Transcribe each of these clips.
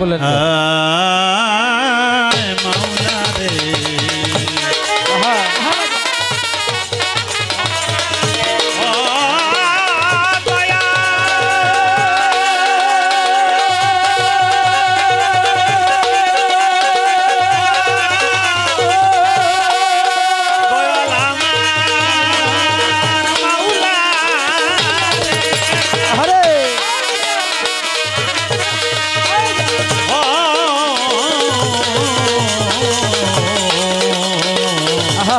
সকলের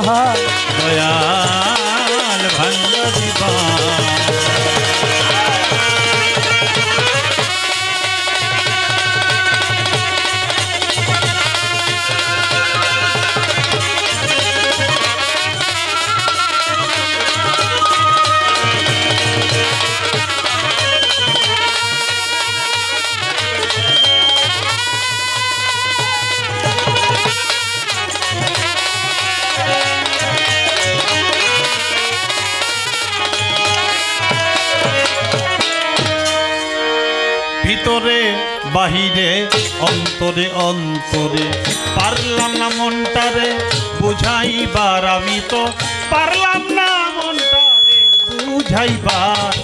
रहा বাহিরে, অন্তরে অন্তরে। পারলাম না মনটারে, বুঝাইবার আমি তো। পারলাম না মনটারে, বুঝাইবার।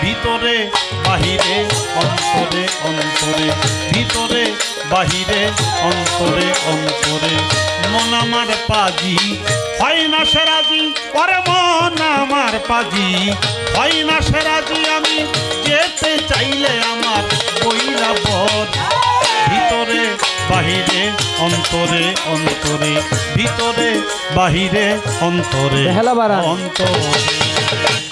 ভিতরে, বাহিরে, অন্তরে অন্তরে। ভিতরে, বাহিরে, অন্তরে অন্তরে। মন আমার পাজি? হয় না সেরাজি পরে মন আমার পাজি। হয় না সেরাজি আমি যেতে চাইলে আমার বইলা বধ ভিতরে বাহিরে অন্তরে অন্তরে। ভিতরে বাহিরে অন্তরে। অন্তরে।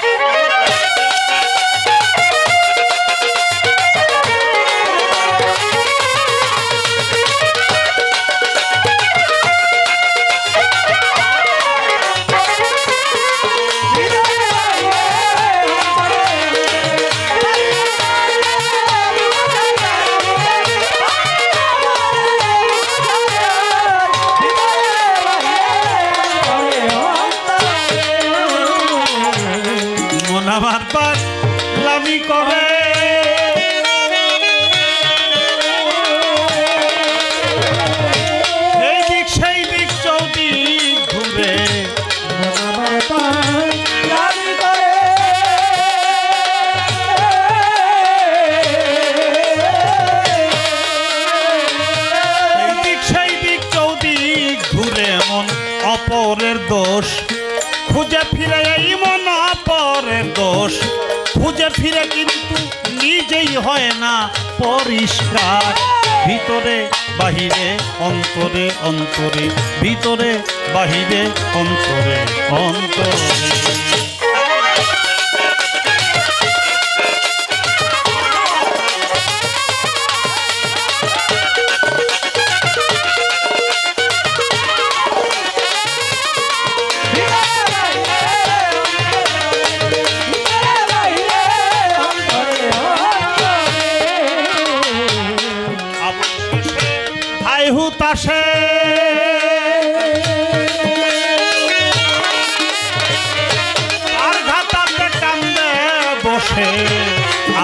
অপরের দোষ। খুঁজে ফিরে এই মন পরের দোষ। খুঁজে ফিরে কিন্তু নিজেই হয় না পরিষ্কার। ভিতরে, বাহিরে, অন্তরে অন্তরে। ভিতরে, বাহিরে, অন্তরে অন্তরে। হুতাশে আর ঘাটাতে কান্দে বসে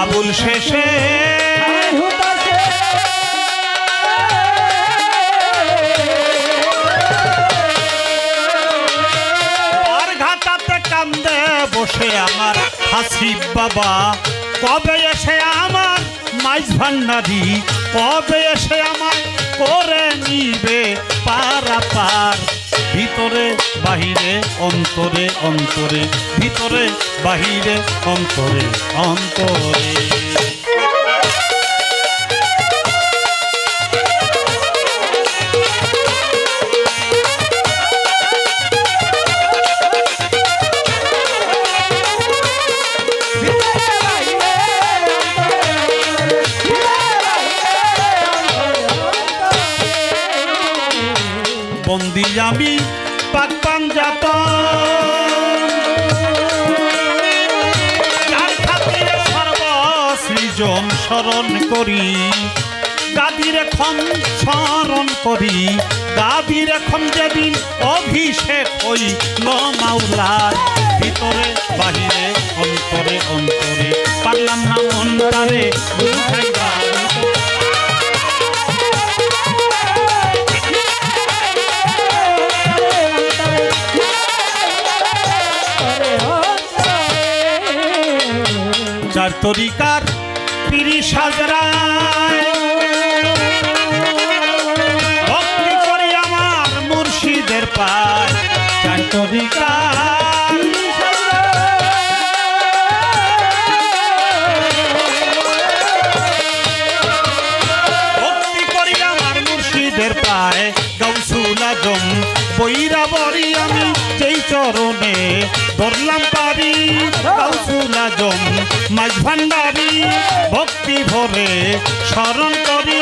আবুল শেষে। কান্দে বসে আমার হাসিব বাবা। কবে এসে আমার মাইজ ভান্ডারি? কবে এসে আমার করে নিবে পারা পার ভিতরে, বাহিরে, অন্তরে অন্তরে। ভিতরে, বাহিরে, অন্তরে অন্তরে। স্মরণ করি। গাদির এখন স্মরণ করি। গাদির এখন যেদিন অভিষেক হইল মাওলার ভিতরে, বাহিরে, অন্তরে অন্তরে। পারলাম না অন্তরে চার তরিকার পিরি সাজরায় ভক্তি করি আমার মুর্শিদের পায়। চার মুর্শিদের পায়। গৌসুল আজম বৈরা আমি যেই চরণে ধরলাম পারি গৌসুল আজম মাঝ ভান্ডারি ভক্তি ভরে স্মরণ করি।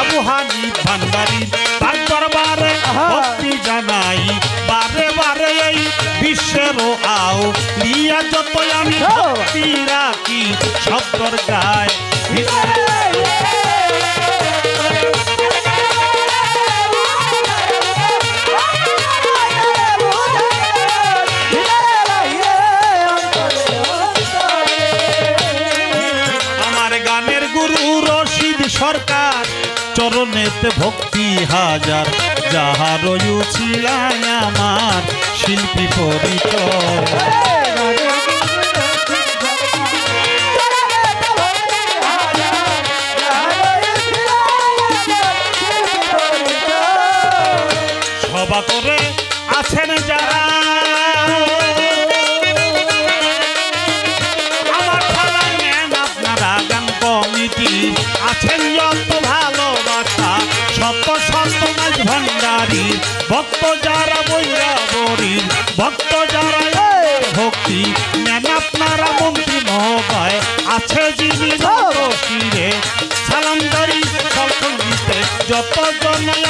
আবু হানি ভান্ডারি তার দরবারে ভক্তি জানাই। বারে বারে এই বিশ্বের আও নিয়া যত আমি ভক্তি রাখি সব গায় গানের গুরু রশিদ সরকার চরণেতে ভক্তি হাজার। যাহার ছিলায় আমার শিল্পী পরিচয়। কমিটি আছেন যত ভালোবাসা, শত শত মাঝ ভণ্ডারি ভক্ত যারা বৈরা বরি, ভক্ত যারা ভক্তি, নেন আপনারা মন্ত্রী মহোদয়, আছে যিনি সালাম সালামদারি সকল যত জনয়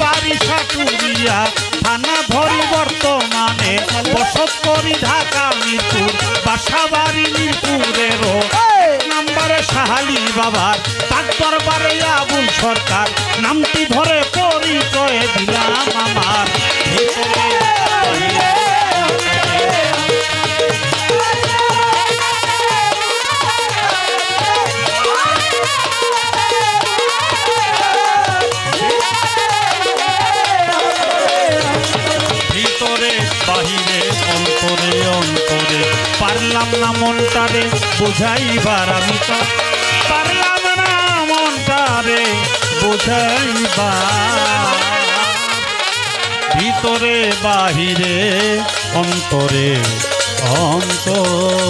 বাড়ি সাটুরিয়া থানা ধরি বর্তমানে বসত করি ঢাকা মিরপুর বাসা বাড়ি মিরপুরেরও। নাম্বারে সাহালি বাবার তার দরবারে আবুল সরকার নামটি ধরে না মনটারে বুঝাইবার আমি তো পারলাম না মনটারে বুঝাইবার। ভিতরে বাহিরে অন্তরে অন্তরে।